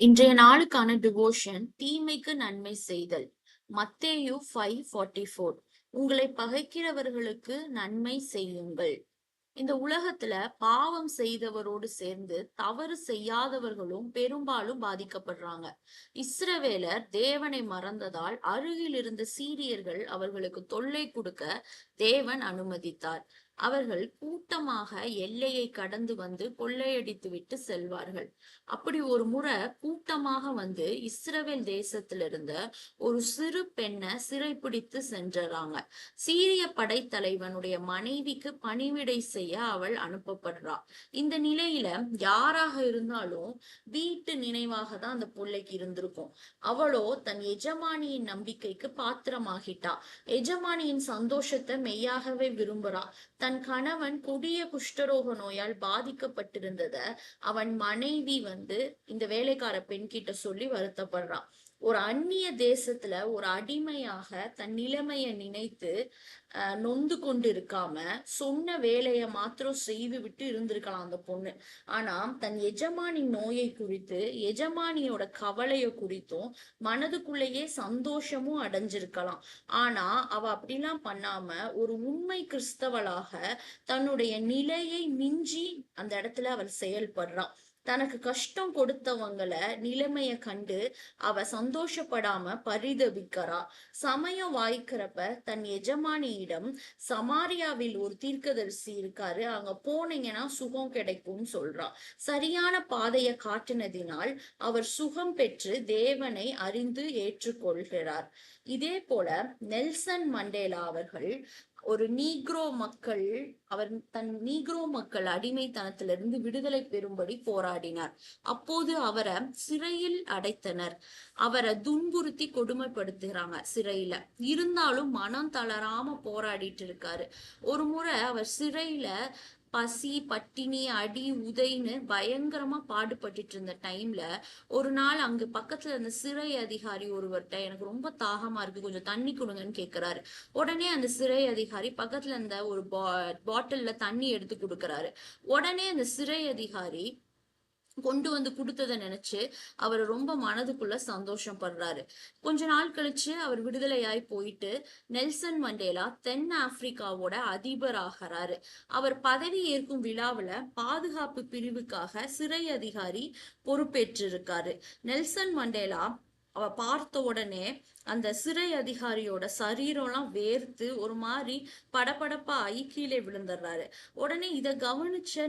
இன்றைய நாளுக்கான டிவோஷன் தீமைக்கு நன்மை செய்தல். மத்தேயு ஃபைவ் ஃபார்ட்டி ஃபோர் உங்களை பகைக்கிறவர்களுக்கு நன்மை செய்யுங்கள். இந்த உலகத்துல பாவம் செய்தவரோடு சேர்ந்து தவறு செய்யாதவர்களும் பெரும்பாலும் பாதிக்கப்படுறாங்க. இஸ்ரவேலர் தேவனை மறந்ததால் அருகில் இருந்த சீரியர்கள் அவர்களுக்கு தொல்லை கொடுக்க தேவன் அனுமதித்தார். அவர்கள் கூட்டமாக எல்லையை கடந்து வந்து கொள்ளையடித்து விட்டு செல்வார்கள். அப்படி ஒரு முறை கூட்டமாக வந்து இஸ்ரவேல் தேசத்துல இருந்த ஒரு சிறு பெண்ணை சிறைப்பிடித்து சென்றாங்க சீரிய படைத்தலைவனுடைய மனைவிக்கு பணிவிடை செய்ய அவள் அனுப்பப்படுறா. இந்த நிலையில யாராக இருந்தாலும் வீட்டு நினைவாக தான் அந்த பிள்ளைக்கு இருந்திருக்கும். அவளோ தன் எஜமானியின் நம்பிக்கைக்கு பாத்திரமாகிட்டா. எஜமானியின் சந்தோஷத்தை மெய்யாகவே விரும்புறா. தன் கணவன் கொடிய குஷ்டரோக நோயால் பாதிக்கப்பட்டிருந்தத அவன் மனைவி வந்து இந்த வேலைக்கார பெண் கிட்ட சொல்லி வருத்தப்படுறான் ஒரு அந்நிய தேசத்துல ஒரு அடிமையாக தன் நிலைமைய நினைத்து அஹ் நொந்து கொண்டு இருக்காம சொன்ன வேலைய மாத்திரம் செய்து விட்டு இருந்திருக்கலாம் அந்த பொண்ணு. ஆனா தன் எஜமானி நோயை குறித்து எஜமானியோட கவலைய குறித்தும் மனதுக்குள்ளேயே சந்தோஷமும் அடைஞ்சிருக்கலாம். ஆனா அவ அப்படிலாம் பண்ணாம ஒரு உண்மை கிறிஸ்தவளாக தன்னுடைய நிலையை மிஞ்சி அந்த இடத்துல அவள் செயல்படுறான் தனக்கு கஷ்டம் கொடுத்தவங்கள நிலைமைய கண்டு அவ சந்தோஷப்படாம பரிதபிக்கிறா. சமயம் வாய்க்கிறப்ப தன் எஜமானியிடம் சமாரியாவில் ஒரு தீர்க்கதரிசி இருக்காரு அங்க போனீங்கன்னா சுகம் கிடைக்கும்னு சொல்றா. சரியான பாதையை காட்டினதினால் அவர் சுகம் பெற்று தேவனை அறிந்து ஏற்றுக்கொள்கிறார். இதே போல நெல்சன் மண்டேலா அவர்கள் ஒரு நீக்ரோ மக்கள் அவர் தன் நீக்ரோ மக்கள் அடிமைத்தனத்திலிருந்து விடுதலை பெறும்படி போராடினார். அப்போது அவரை சிறையில் அடைத்தனர். அவரை துன்புறுத்தி கொடுமைப்படுத்துகிறாங்க சிறையில. இருந்தாலும் மனம் தளராம போராடிட்டு இருக்காரு. ஒரு முறை அவர் சிறையில பசி பட்டினி அடி உதைன்னு பயங்கரமா பாடுபட்டுட்டு இருந்த டைம்ல ஒரு நாள் அங்க பக்கத்துல இருந்த சிறை அதிகாரி ஒருவர்கிட்ட எனக்கு ரொம்ப தாகமா இருக்கு கொஞ்சம் தண்ணி கொடுங்கன்னு கேக்குறாரு. உடனே அந்த சிறை அதிகாரி பக்கத்துல இருந்த ஒரு பா பாட்டில்ல தண்ணி எடுத்து கொடுக்கறாரு. உடனே அந்த சிறை அதிகாரி கொண்டு வந்து கொடுத்ததை நினைச்சு அவர் ரொம்ப மனதுக்குள்ள சந்தோஷம் படுறாரு. கொஞ்ச நாள் கழிச்சு அவர் விடுதலையாய் போயிட்டு நெல்சன் மண்டேலா தென் ஆப்பிரிக்காவோட அதிபர் ஆகிறாரு அவர் பதவி ஏற்கும் விழாவில் பாதுகாப்பு பிரிவுக்காக சிறை அதிகாரி பொறுப்பேற்றிருக்காரு. நெல்சன் மண்டேலா அவ பார்த்த உடனே அந்த சிறை அதிகாரியோட சரீரம்லாம் வேர்த்து ஒரு மாதிரி படபடப்பா ஆகி கீழே விழுந்துடுறாரு. உடனே இதை கவனிச்ச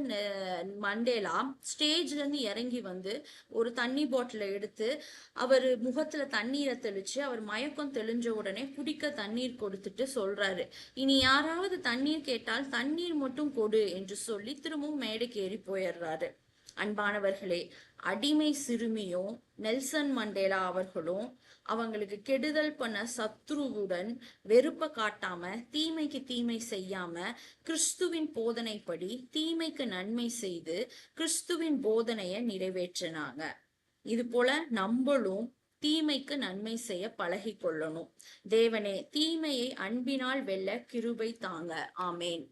மண்டேலா ஸ்டேஜ்ல இருந்து இறங்கி வந்து ஒரு தண்ணி பாட்டில எடுத்து அவர் முகத்துல தண்ணீரை தெளிச்சு அவர் மயக்கம் தெளிஞ்ச உடனே குடிக்க தண்ணீர் கொடுத்துட்டு சொல்றாரு. இனி யாராவது தண்ணீர் கேட்டால் தண்ணீர் மட்டும் கொடு என்று சொல்லி திரும்பவும் மேடைக்கு ஏறி போயிடுறாரு. அன்பானவர்களே அடிமை சிறுமியும் நெல்சன் மண்டேலா அவர்களும் அவங்களுக்கு கெடுதல் பண்ண சத்ருவுடன் வெறுப்ப காட்டாம தீமைக்கு தீமை செய்யாம கிறிஸ்துவின் போதனைப்படி தீமைக்கு நன்மை செய்து கிறிஸ்துவின் போதனையை நிறைவேற்றினாங்க. இது போல நம்மளும் தீமைக்கு நன்மை செய்ய பழகி கொள்ளணும் தேவனே தீமையை அன்பினால் வெல்ல கிருபை தாங்க. ஆமேன்.